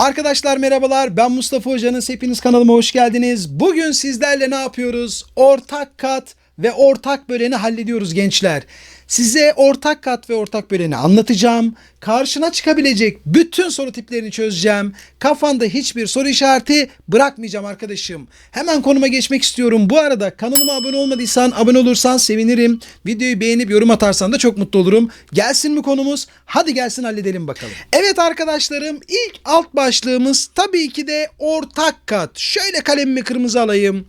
Arkadaşlar merhabalar ben Mustafa Hoca'nın hepiniz kanalıma hoş geldiniz. Bugün sizlerle ne yapıyoruz? Ortak kat ve ortak böleni hallediyoruz gençler. Size ortak kat ve ortak böleni anlatacağım. Karşına çıkabilecek bütün soru tiplerini çözeceğim. Kafanda hiçbir soru işareti bırakmayacağım arkadaşım. Hemen konuma geçmek istiyorum. Bu arada kanalıma abone olmadıysan abone olursan sevinirim. Videoyu beğenip yorum atarsan da çok mutlu olurum. Gelsin mi konumuz? Hadi gelsin halledelim bakalım. Evet arkadaşlarım ilk alt başlığımız tabii ki de ortak kat. Şöyle kalemimi kırmızı alayım.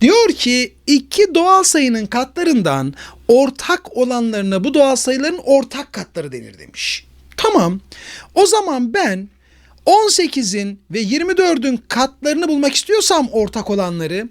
Diyor ki iki doğal sayının katlarından ortak olanlarına bu doğal sayıların ortak katları denir demiş. Tamam. O zaman ben 18'in ve 24'ün katlarını bulmak istiyorsam ortak olanları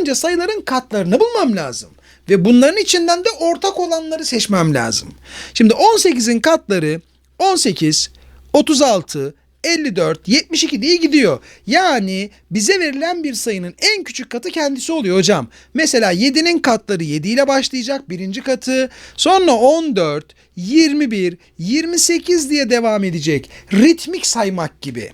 önce sayıların katlarını bulmam lazım. Ve bunların içinden de ortak olanları seçmem lazım. Şimdi 18'in katları 18, 36, 54, 72 diye gidiyor. Yani bize verilen bir sayının en küçük katı kendisi oluyor hocam. Mesela 7'nin katları 7 ile başlayacak birinci katı. Sonra 14, 21, 28 diye devam edecek. Ritmik saymak gibi.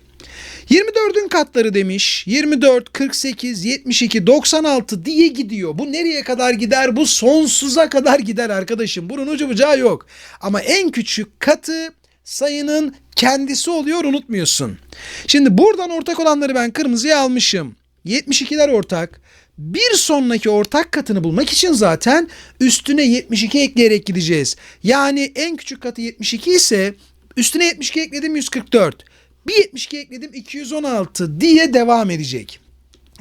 24'ün katları demiş. 24, 48, 72, 96 diye gidiyor. Bu nereye kadar gider? Bu sonsuza kadar gider arkadaşım. Bunun ucu bucağı yok. Ama en küçük katı sayının kendisi oluyor unutmuyorsun. Şimdi buradan ortak olanları ben kırmızıya almışım. 72'ler ortak. Bir sonraki ortak katını bulmak için zaten üstüne 72 ekleyerek gideceğiz. Yani en küçük katı 72 ise üstüne 72 ekledim 144. Bir 72 ekledim 216 diye devam edecek.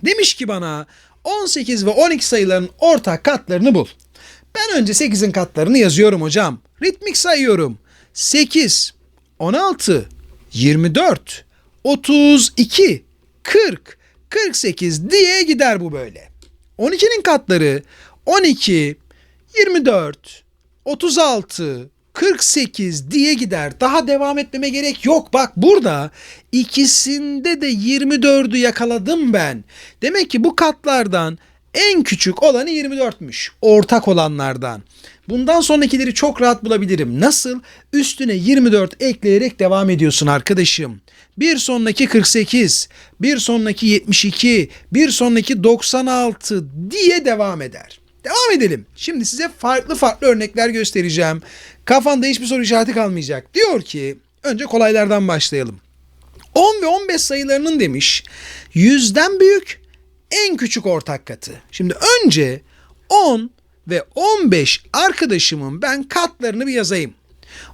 Demiş ki bana 18 ve 12 sayıların ortak katlarını bul. Ben önce 8'in katlarını yazıyorum hocam. Ritmik sayıyorum. 8, 16, 24, 32, 40, 48 diye gider bu böyle. 12'nin katları 12, 24, 36, 48 diye gider. Daha devam etmeme gerek yok. Bak burada ikisinde de 24'ü yakaladım ben. Demek ki bu katlardan en küçük olanı 24'müş. Ortak olanlardan. Bundan sonrakileri çok rahat bulabilirim. Nasıl? Üstüne 24 ekleyerek devam ediyorsun arkadaşım. Bir sonraki 48, bir sonraki 72, bir sonraki 96 diye devam eder. Devam edelim. Şimdi size farklı farklı örnekler göstereceğim. Kafanda hiçbir soru işareti kalmayacak. Diyor ki önce kolaylardan başlayalım. 10 ve 15 sayılarının demiş yüzden büyük en küçük ortak katı. Şimdi önce 10 ve 15 arkadaşımın ben katlarını bir yazayım.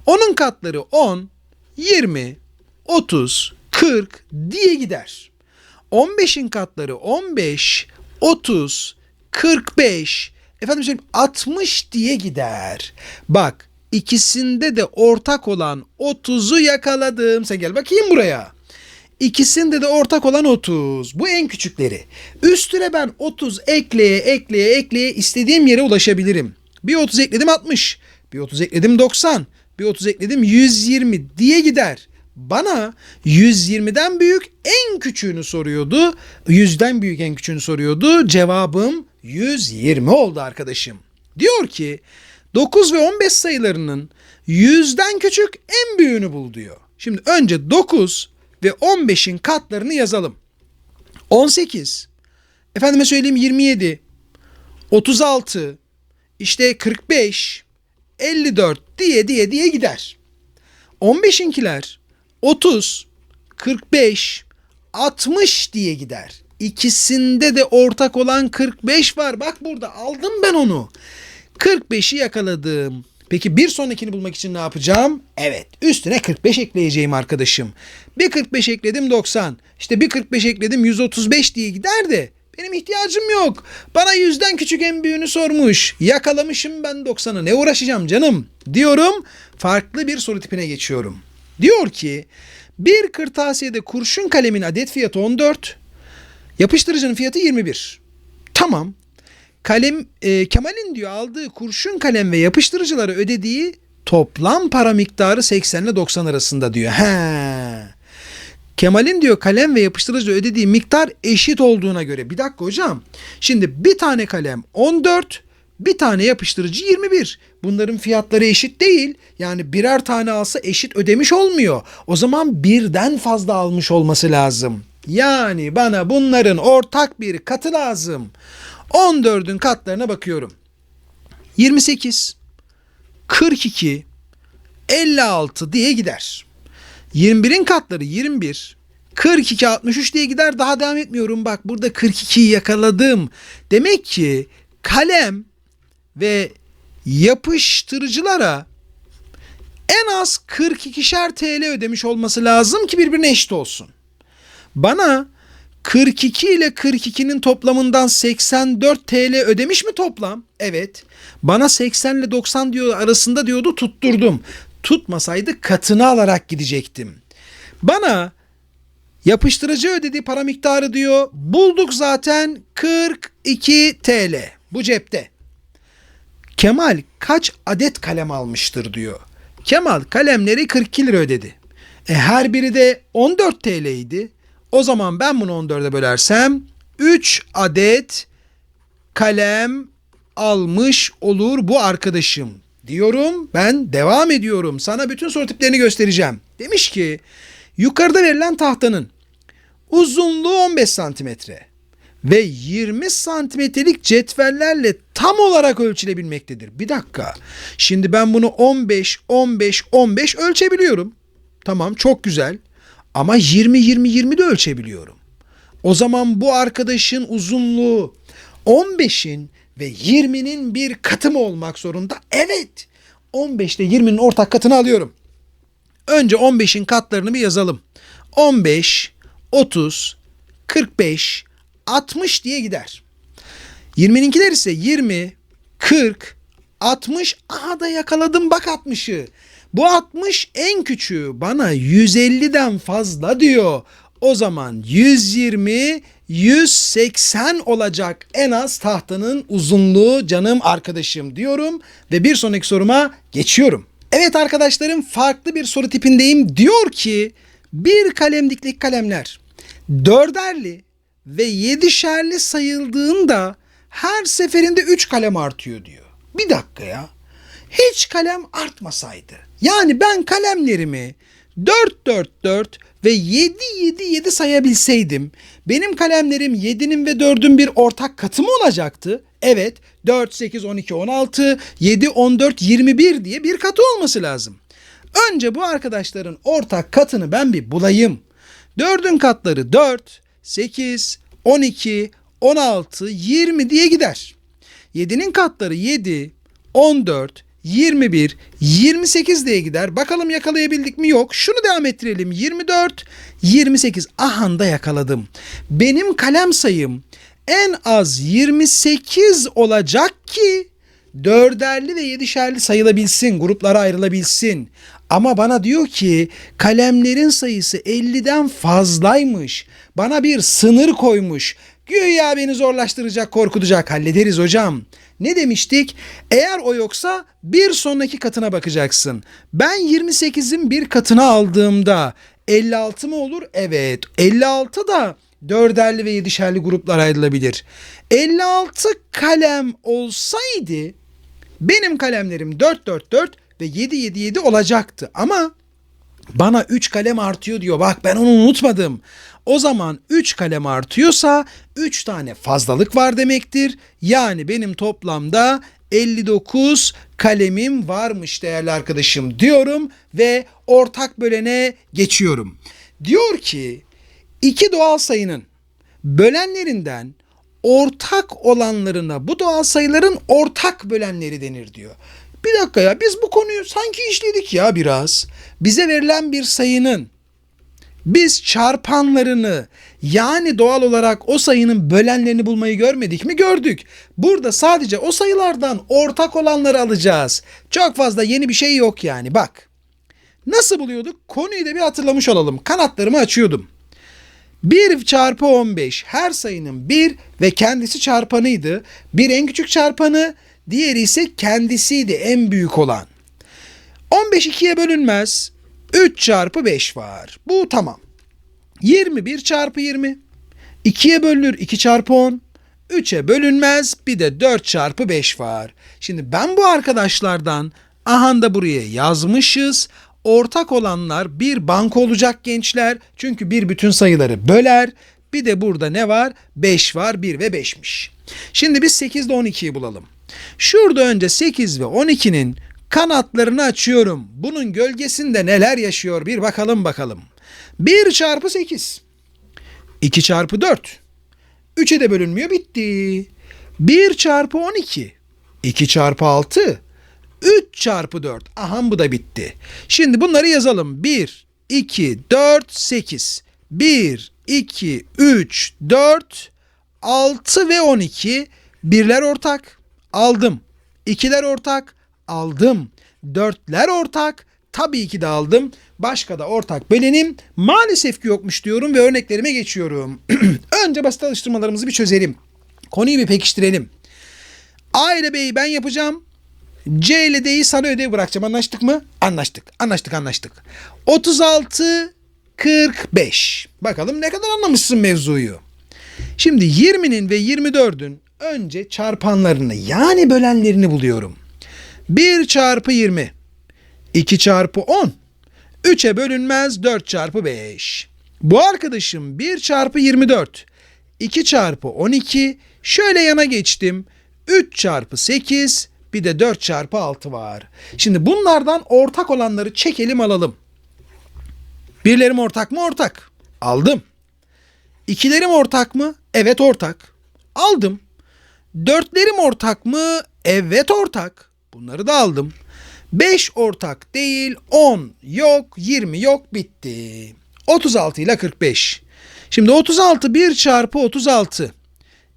Onun katları 10, 20, 30, 40 diye gider. 15'in katları 15, 30, 45, efendim söyleyeyim 60 diye gider. Bak ikisinde de ortak olan 30'u yakaladım. Sen gel bakayım buraya. İkisinde de ortak olan 30. Bu en küçükleri. Üstüne ben 30 ekleye ekleye ekleye istediğim yere ulaşabilirim. Bir 30 ekledim 60. Bir 30 ekledim 90. Bir 30 ekledim 120 diye gider. Bana 120'den büyük en küçüğünü soruyordu. 100'den büyük en küçüğünü soruyordu. Cevabım 120 oldu arkadaşım. Diyor ki 9 ve 15 sayılarının 100'den küçük en büyüğünü bul diyor. Şimdi önce 9 ve 15'in katlarını yazalım. 18, efendime söyleyeyim 27, 36, işte 45, 54 diye diye diye gider. 15'inkiler 30, 45, 60 diye gider. İkisinde de ortak olan 45 var. Bak burada aldım ben onu. 45'i yakaladım. Peki bir sonrakini bulmak için ne yapacağım? Evet üstüne 45 ekleyeceğim arkadaşım. Bir 45 ekledim 90. İşte bir 45 ekledim 135 diye gider de benim ihtiyacım yok. Bana yüzden küçük en büyüğünü sormuş. Yakalamışım ben 90'ı ne uğraşacağım canım diyorum. Farklı bir soru tipine geçiyorum. Diyor ki bir kırtasiyede kurşun kalemin adet fiyatı 14. Yapıştırıcının fiyatı 21. Tamam kalem e, Kemal'in diyor aldığı kurşun kalem ve yapıştırıcıları ödediği toplam para miktarı 80 ile 90 arasında diyor. He. Kemal'in diyor kalem ve yapıştırıcı ödediği miktar eşit olduğuna göre. Bir dakika hocam. Şimdi bir tane kalem 14, Bir tane yapıştırıcı 21. Bunların fiyatları eşit değil. Yani birer tane alsa eşit ödemiş olmuyor. O zaman birden fazla almış olması lazım. Yani bana bunların ortak bir katı lazım. 14'ün katlarına bakıyorum. 28, 42, 56 diye gider. 21'in katları 21, 42, 63 diye gider. Daha devam etmiyorum. Bak burada 42'yi yakaladım. Demek ki kalem ve yapıştırıcılara en az 42'şer TL ödemiş olması lazım ki birbirine eşit olsun. Bana 42 ile 42'nin toplamından 84 TL ödemiş mi toplam? Evet. Bana 80 ile 90 diyor arasında diyordu tutturdum. Tutmasaydı katını alarak gidecektim. Bana yapıştırıcı ödediği para miktarı diyor. Bulduk zaten 42 TL. Bu cepte. Kemal kaç adet kalem almıştır diyor. Kemal kalemleri 42 lira ödedi. E her biri de 14 TL idi. O zaman ben bunu 14'e bölersem 3 adet kalem almış olur bu arkadaşım diyorum. Ben devam ediyorum. Sana bütün soru tiplerini göstereceğim. Demiş ki yukarıda verilen tahtanın uzunluğu 15 santimetre ve 20 santimetrelik cetvellerle tam olarak ölçülebilmektedir. Bir dakika. Şimdi ben bunu 15, 15, 15 ölçebiliyorum. Tamam çok güzel. Ama 20, 20, 20 de ölçebiliyorum. O zaman bu arkadaşın uzunluğu 15'in ve 20'nin bir katı mı olmak zorunda? Evet. 15 ile 20'nin ortak katını alıyorum. Önce 15'in katlarını bir yazalım. 15, 30, 45, 60 diye gider. 20'ninkiler ise 20, 40, 60. Aha da yakaladım bak 60'ı. Bu 60 en küçüğü bana 150'den fazla diyor. O zaman 120, 180 olacak en az tahtanın uzunluğu canım arkadaşım diyorum ve bir sonraki soruma geçiyorum. Evet arkadaşlarım farklı bir soru tipindeyim. Diyor ki bir kalemdiklik kalemler dörderli ve yedişerli sayıldığında her seferinde 3 kalem artıyor diyor. Bir dakika ya. Hiç kalem artmasaydı. Yani ben kalemlerimi 4 4 4 ve 7 7 7 sayabilseydim benim kalemlerim 7'nin ve 4'ün bir ortak katı mı olacaktı? Evet 4 8 12 16 7 14 21 diye bir katı olması lazım. Önce bu arkadaşların ortak katını ben bir bulayım. 4'ün katları 4, 8, 12, 16, 20 diye gider. 7'nin katları 7, 14, 21, 28 diye gider. Bakalım yakalayabildik mi? Yok. Şunu devam ettirelim. 24, 28. Ahanda yakaladım. Benim kalem sayım en az 28 olacak ki dörderli ve yedişerli sayılabilsin, gruplara ayrılabilsin. Ama bana diyor ki kalemlerin sayısı 50'den fazlaymış. Bana bir sınır koymuş. Güya beni zorlaştıracak, korkutacak. Hallederiz hocam. Ne demiştik? Eğer o yoksa bir sonraki katına bakacaksın. Ben 28'in bir katına aldığımda 56 mı olur? Evet. 56 da dörderli ve yedişerli gruplar ayrılabilir. 56 kalem olsaydı benim kalemlerim 4 4 4 ve 7 7 7 olacaktı. Ama bana 3 kalem artıyor diyor. Bak ben onu unutmadım. O zaman 3 kalem artıyorsa 3 tane fazlalık var demektir. Yani benim toplamda 59 kalemim varmış değerli arkadaşım diyorum ve ortak bölene geçiyorum. Diyor ki iki doğal sayının bölenlerinden ortak olanlarına bu doğal sayıların ortak bölenleri denir diyor. Bir dakika ya biz bu konuyu sanki işledik ya biraz. Bize verilen bir sayının biz çarpanlarını yani doğal olarak o sayının bölenlerini bulmayı görmedik mi? Gördük. Burada sadece o sayılardan ortak olanları alacağız. Çok fazla yeni bir şey yok yani bak. Nasıl buluyorduk? Konuyu da bir hatırlamış olalım. Kanatlarımı açıyordum. 1 çarpı 15 her sayının 1 ve kendisi çarpanıydı. Bir en küçük çarpanı, diğeri ise kendisiydi en büyük olan. 15 ikiye bölünmez. 3 çarpı 5 var. Bu tamam. 21 çarpı 20. 2'ye bölünür 2 çarpı 10. 3'e bölünmez bir de 4 çarpı 5 var. Şimdi ben bu arkadaşlardan aha da buraya yazmışız. Ortak olanlar bir bank olacak gençler. Çünkü bir bütün sayıları böler. Bir de burada ne var? 5 var 1 ve 5'miş. Şimdi biz 8 ile 12'yi bulalım. Şurada önce 8 ve 12'nin kanatlarını açıyorum. Bunun gölgesinde neler yaşıyor bir bakalım bakalım. 1 çarpı 8. 2 çarpı 4. 3'e de bölünmüyor bitti. 1 çarpı 12. 2 çarpı 6. 3 çarpı 4. Aha bu da bitti. Şimdi bunları yazalım. 1, 2, 4, 8. 1, 2, 3, 4, 6 ve 12. Birler ortak. Aldım. İkiler ortak. Aldım. Dörtler ortak. Tabii ki de aldım. Başka da ortak bölenim maalesef ki yokmuş diyorum ve örneklerime geçiyorum. Önce basit alıştırmalarımızı bir çözelim. Konuyu bir pekiştirelim. A ile B'yi ben yapacağım. C ile D'yi sana ödev bırakacağım. Anlaştık mı? Anlaştık. Anlaştık anlaştık. 36 45. Bakalım ne kadar anlamışsın mevzuyu. Şimdi 20'nin ve 24'ün önce çarpanlarını yani bölenlerini buluyorum. 1 çarpı 20. 2 çarpı 10. 3'e bölünmez 4 çarpı 5. Bu arkadaşım 1 çarpı 24. 2 çarpı 12. Şöyle yana geçtim. 3 çarpı 8. Bir de 4 çarpı 6 var. Şimdi bunlardan ortak olanları çekelim alalım. Birlerim ortak mı? Ortak. Aldım. İkilerim ortak mı? Evet ortak. Aldım. Dörtlerim ortak mı? Evet ortak. Bunları da aldım. 5 ortak değil, 10 yok, 20 yok, bitti. 36 ile 45. Şimdi 36 1 çarpı 36.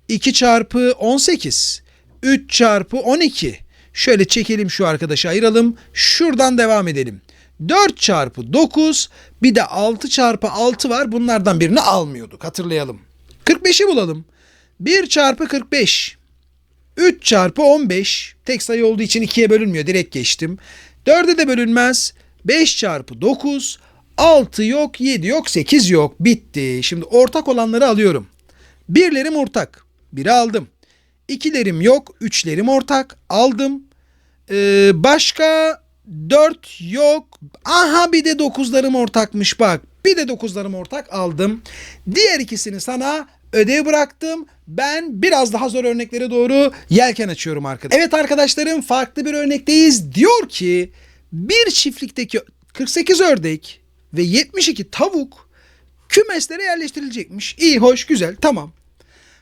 2 çarpı 18. 3 çarpı 12. Şöyle çekelim şu arkadaşı ayıralım. Şuradan devam edelim. 4 çarpı 9 bir de 6 çarpı 6 var. Bunlardan birini almıyorduk hatırlayalım. 45'i bulalım. 1 çarpı 45. 3 çarpı 15 tek sayı olduğu için 2'ye bölünmüyor direkt geçtim. 4'e de bölünmez. 5 çarpı 9 6 yok 7 yok 8 yok bitti. Şimdi ortak olanları alıyorum. Birlerim ortak. Biri aldım. İkilerim yok. Üçlerim ortak. Aldım. Ee, başka 4 yok. Aha bir de dokuzlarım ortakmış bak. Bir de dokuzlarım ortak aldım. Diğer ikisini sana ödev bıraktım. Ben biraz daha zor örneklere doğru yelken açıyorum arkadaşlar. Evet arkadaşlarım farklı bir örnekteyiz. Diyor ki bir çiftlikteki 48 ördek ve 72 tavuk kümeslere yerleştirilecekmiş. İyi, hoş, güzel, tamam.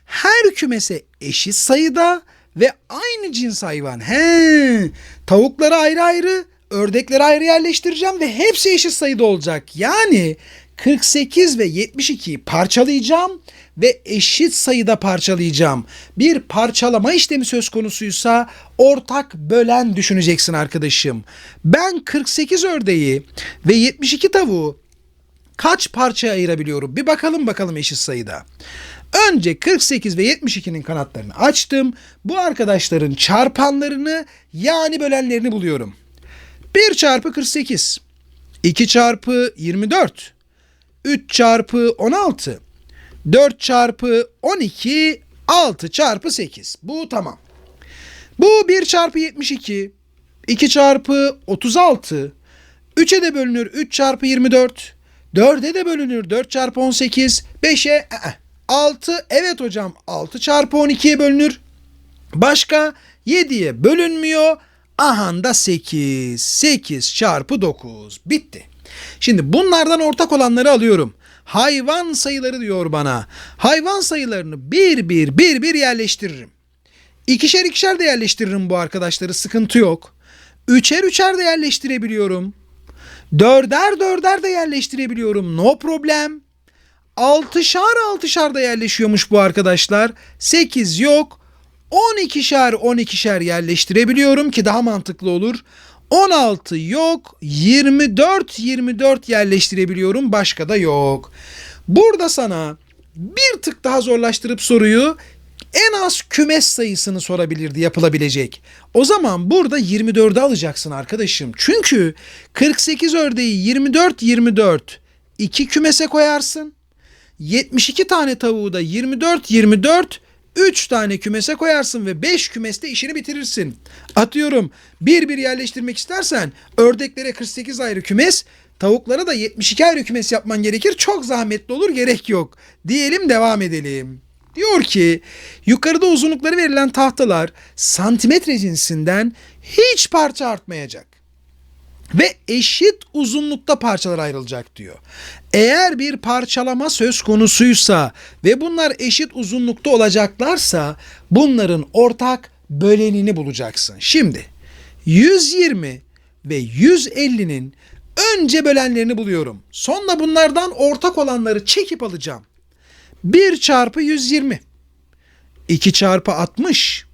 Her kümese eşit sayıda ve aynı cins hayvan. He, tavukları ayrı ayrı, ördekleri ayrı yerleştireceğim ve hepsi eşit sayıda olacak. Yani 48 ve 72'yi parçalayacağım ve eşit sayıda parçalayacağım. Bir parçalama işlemi söz konusuysa ortak bölen düşüneceksin arkadaşım. Ben 48 ördeği ve 72 tavuğu kaç parçaya ayırabiliyorum? Bir bakalım bakalım eşit sayıda. Önce 48 ve 72'nin kanatlarını açtım. Bu arkadaşların çarpanlarını yani bölenlerini buluyorum. 1 çarpı 48, 2 çarpı 24, 3 çarpı 16, 4 çarpı 12, 6 çarpı 8. Bu tamam. Bu 1 çarpı 72, 2 çarpı 36, 3'e de bölünür 3 çarpı 24, 4'e de bölünür 4 çarpı 18, 5'e 6 evet hocam 6 çarpı 12'ye bölünür. Başka 7'ye bölünmüyor. Aha da 8. 8 çarpı 9. Bitti. Şimdi bunlardan ortak olanları alıyorum. Hayvan sayıları diyor bana. Hayvan sayılarını bir bir bir bir yerleştiririm. İkişer ikişer de yerleştiririm bu arkadaşları sıkıntı yok. Üçer üçer de yerleştirebiliyorum. Dörder dörder de yerleştirebiliyorum. No problem. Altışar altışar da yerleşiyormuş bu arkadaşlar. 8 yok. 12'şer 12'şer yerleştirebiliyorum ki daha mantıklı olur. 16 yok. 24 24 yerleştirebiliyorum. Başka da yok. Burada sana bir tık daha zorlaştırıp soruyu en az kümes sayısını sorabilirdi yapılabilecek. O zaman burada 24'ü alacaksın arkadaşım. Çünkü 48 ördeği 24 24 iki kümese koyarsın. 72 tane tavuğu da 24 24 3 tane kümese koyarsın ve 5 kümeste işini bitirirsin. Atıyorum bir bir yerleştirmek istersen ördeklere 48 ayrı kümes, tavuklara da 72 ayrı kümes yapman gerekir. Çok zahmetli olur gerek yok. Diyelim devam edelim. Diyor ki yukarıda uzunlukları verilen tahtalar santimetre cinsinden hiç parça artmayacak ve eşit uzunlukta parçalar ayrılacak diyor. Eğer bir parçalama söz konusuysa ve bunlar eşit uzunlukta olacaklarsa bunların ortak bölenini bulacaksın. Şimdi 120 ve 150'nin önce bölenlerini buluyorum. Sonra bunlardan ortak olanları çekip alacağım. 1 çarpı 120, 2 çarpı 60,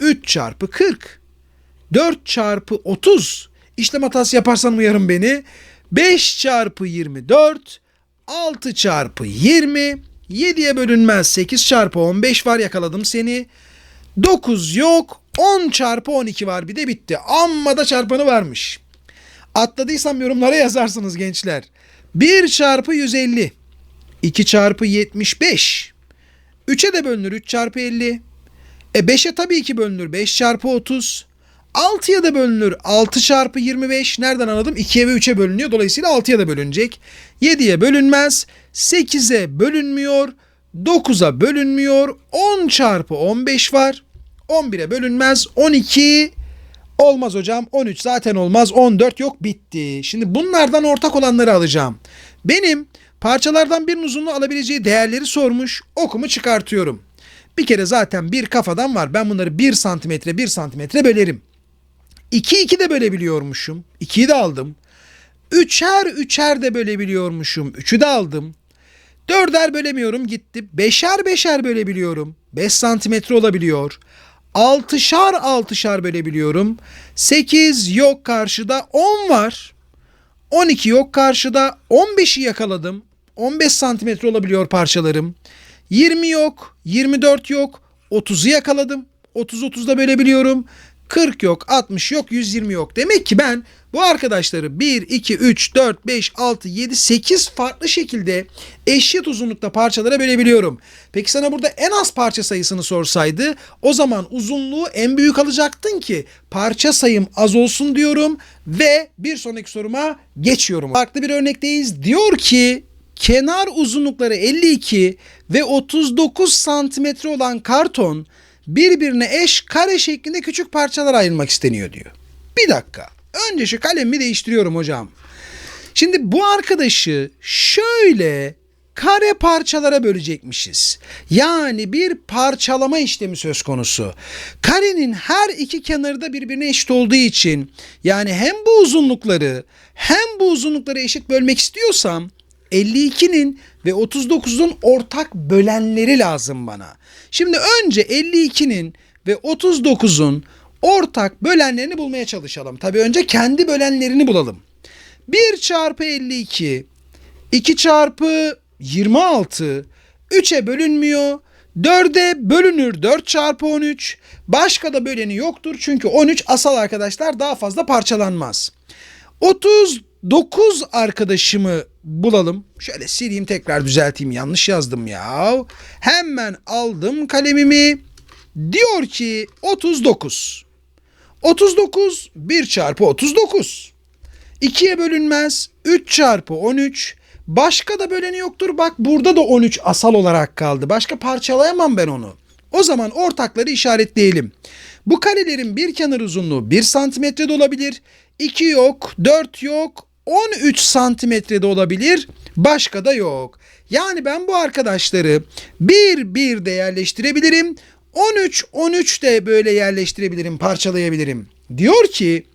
3 çarpı 40, 4 çarpı 30, İşlem hatası yaparsan uyarın beni. 5 çarpı 24, 6 çarpı 20, 7'ye bölünmez 8 çarpı 15 var yakaladım seni. 9 yok, 10 çarpı 12 var bir de bitti. Amma da çarpanı varmış. Atladıysam yorumlara yazarsınız gençler. 1 çarpı 150, 2 çarpı 75, 3'e de bölünür 3 çarpı 50. E 5'e tabii ki bölünür 5 çarpı 30. 6'ya da bölünür. 6 çarpı 25 nereden anladım? 2'ye ve 3'e bölünüyor. Dolayısıyla 6'ya da bölünecek. 7'ye bölünmez. 8'e bölünmüyor. 9'a bölünmüyor. 10 çarpı 15 var. 11'e bölünmez. 12 olmaz hocam. 13 zaten olmaz. 14 yok bitti. Şimdi bunlardan ortak olanları alacağım. Benim parçalardan birinin uzunluğu alabileceği değerleri sormuş. Okumu çıkartıyorum. Bir kere zaten bir kafadan var. Ben bunları 1 santimetre 1 santimetre bölerim. 2 2 de bölebiliyormuşum. 2'yi de aldım. Üçer üçer de bölebiliyormuşum. 3'ü de aldım. Dörder bölemiyorum gitti. Beşer beşer bölebiliyorum. 5 santimetre olabiliyor. Altışar altışar bölebiliyorum. 8 yok karşıda 10 var. 12 yok karşıda 15'i yakaladım. 15 santimetre olabiliyor parçalarım. 20 yok, 24 yok, 30'u yakaladım. 30 30'da bölebiliyorum. 40 yok, 60 yok, 120 yok. Demek ki ben bu arkadaşları 1, 2, 3, 4, 5, 6, 7, 8 farklı şekilde eşit uzunlukta parçalara bölebiliyorum. Peki sana burada en az parça sayısını sorsaydı o zaman uzunluğu en büyük alacaktın ki parça sayım az olsun diyorum ve bir sonraki soruma geçiyorum. Farklı bir örnekteyiz. Diyor ki kenar uzunlukları 52 ve 39 santimetre olan karton birbirine eş kare şeklinde küçük parçalar ayrılmak isteniyor diyor. Bir dakika. Önce şu kalemimi değiştiriyorum hocam. Şimdi bu arkadaşı şöyle kare parçalara bölecekmişiz. Yani bir parçalama işlemi söz konusu. Karenin her iki kenarı da birbirine eşit olduğu için yani hem bu uzunlukları hem bu uzunlukları eşit bölmek istiyorsam 52'nin ve 39'un ortak bölenleri lazım bana. Şimdi önce 52'nin ve 39'un ortak bölenlerini bulmaya çalışalım. Tabii önce kendi bölenlerini bulalım. 1 çarpı 52, 2 çarpı 26, 3'e bölünmüyor. 4'e bölünür 4 çarpı 13. Başka da böleni yoktur çünkü 13 asal arkadaşlar daha fazla parçalanmaz. 39 arkadaşımı bulalım. Şöyle sileyim tekrar düzelteyim yanlış yazdım ya. Hemen aldım kalemimi. Diyor ki 39. 39 1 çarpı 39. 2'ye bölünmez. 3 çarpı 13. Başka da böleni yoktur. Bak burada da 13 asal olarak kaldı. Başka parçalayamam ben onu. O zaman ortakları işaretleyelim. Bu karelerin bir kenar uzunluğu 1 santimetre de olabilir. 2 yok, 4 yok, 13 santimetrede olabilir. Başka da yok. Yani ben bu arkadaşları bir bir de yerleştirebilirim. 13 13 de böyle yerleştirebilirim, parçalayabilirim. Diyor ki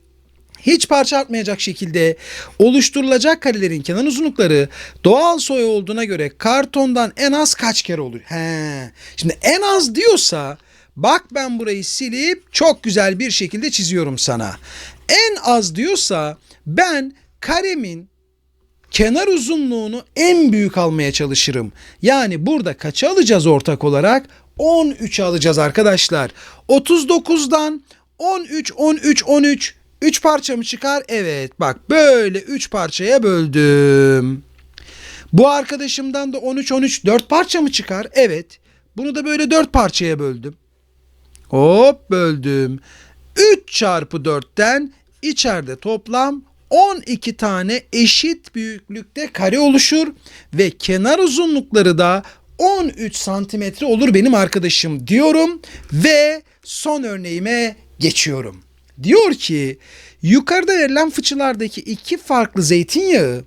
hiç parça artmayacak şekilde oluşturulacak karelerin kenar uzunlukları doğal soy olduğuna göre kartondan en az kaç kere olur? He. Şimdi en az diyorsa bak ben burayı silip çok güzel bir şekilde çiziyorum sana. En az diyorsa ben karemin kenar uzunluğunu en büyük almaya çalışırım. Yani burada kaçı alacağız ortak olarak? 13 alacağız arkadaşlar. 39'dan 13 13 13 3 parça mı çıkar? Evet bak böyle 3 parçaya böldüm. Bu arkadaşımdan da 13 13 4 parça mı çıkar? Evet. Bunu da böyle 4 parçaya böldüm. Hop böldüm. 3 çarpı 4'ten içeride toplam 12 tane eşit büyüklükte kare oluşur ve kenar uzunlukları da 13 santimetre olur benim arkadaşım diyorum ve son örneğime geçiyorum. Diyor ki yukarıda verilen fıçılardaki iki farklı zeytinyağı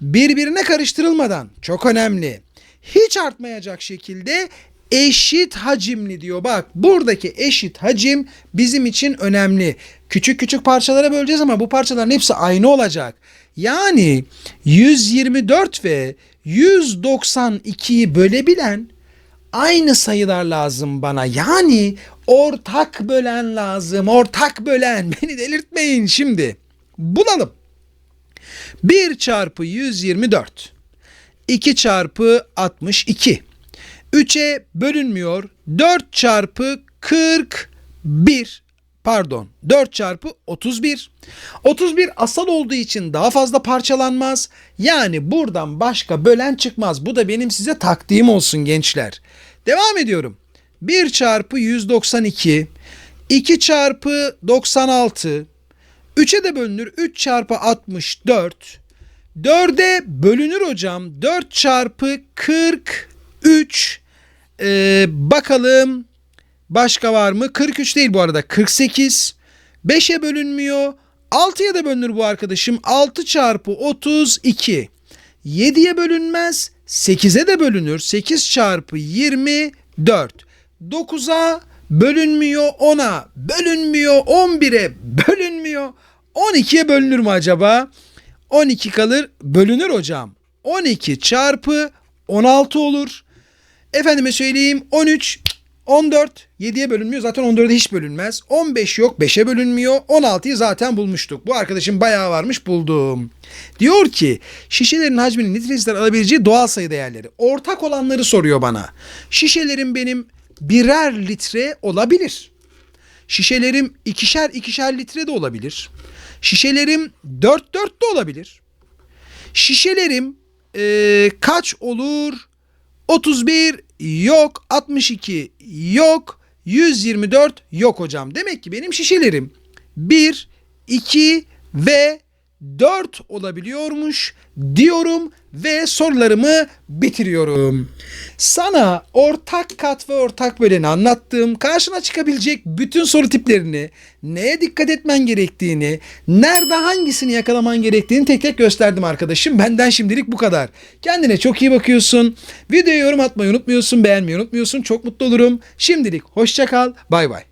birbirine karıştırılmadan çok önemli hiç artmayacak şekilde eşit hacimli diyor. Bak buradaki eşit hacim bizim için önemli. Küçük küçük parçalara böleceğiz ama bu parçaların hepsi aynı olacak. Yani 124 ve 192'yi bölebilen aynı sayılar lazım bana. Yani ortak bölen lazım. Ortak bölen. Beni delirtmeyin şimdi. Bulalım. 1 çarpı 124. 2 çarpı 62. 3'e bölünmüyor. 4 çarpı 41 pardon 4 çarpı 31. 31 asal olduğu için daha fazla parçalanmaz. Yani buradan başka bölen çıkmaz. Bu da benim size taktiğim olsun gençler. Devam ediyorum. 1 çarpı 192. 2 çarpı 96. 3'e de bölünür. 3 çarpı 64. 4'e bölünür hocam. 4 çarpı 43. Ee, bakalım başka var mı? 43 değil bu arada. 48. 5'e bölünmüyor. 6'ya da bölünür bu arkadaşım. 6 çarpı 32. 7'ye bölünmez. 8'e de bölünür. 8 çarpı 24. 9'a bölünmüyor. 10'a bölünmüyor. 11'e bölünmüyor. 12'ye bölünür mü acaba? 12 kalır bölünür hocam. 12 çarpı 16 olur. Efendime söyleyeyim 13, 14, 7'ye bölünmüyor. Zaten 14'e hiç bölünmez. 15 yok, 5'e bölünmüyor. 16'yı zaten bulmuştuk. Bu arkadaşım bayağı varmış buldum. Diyor ki şişelerin hacminin litreler alabileceği doğal sayı değerleri. Ortak olanları soruyor bana. Şişelerim benim birer litre olabilir. Şişelerim ikişer ikişer litre de olabilir. Şişelerim 4 4 de olabilir. Şişelerim eee, kaç olur? 31 yok, 62 yok, 124 yok hocam. Demek ki benim şişelerim 1, 2 ve 4 olabiliyormuş diyorum ve sorularımı bitiriyorum. Sana ortak kat ve ortak böleni anlattığım karşına çıkabilecek bütün soru tiplerini, neye dikkat etmen gerektiğini, nerede hangisini yakalaman gerektiğini tek tek gösterdim arkadaşım. Benden şimdilik bu kadar. Kendine çok iyi bakıyorsun. Videoya yorum atmayı unutmuyorsun, beğenmeyi unutmuyorsun. Çok mutlu olurum. Şimdilik hoşça kal. Bay bay.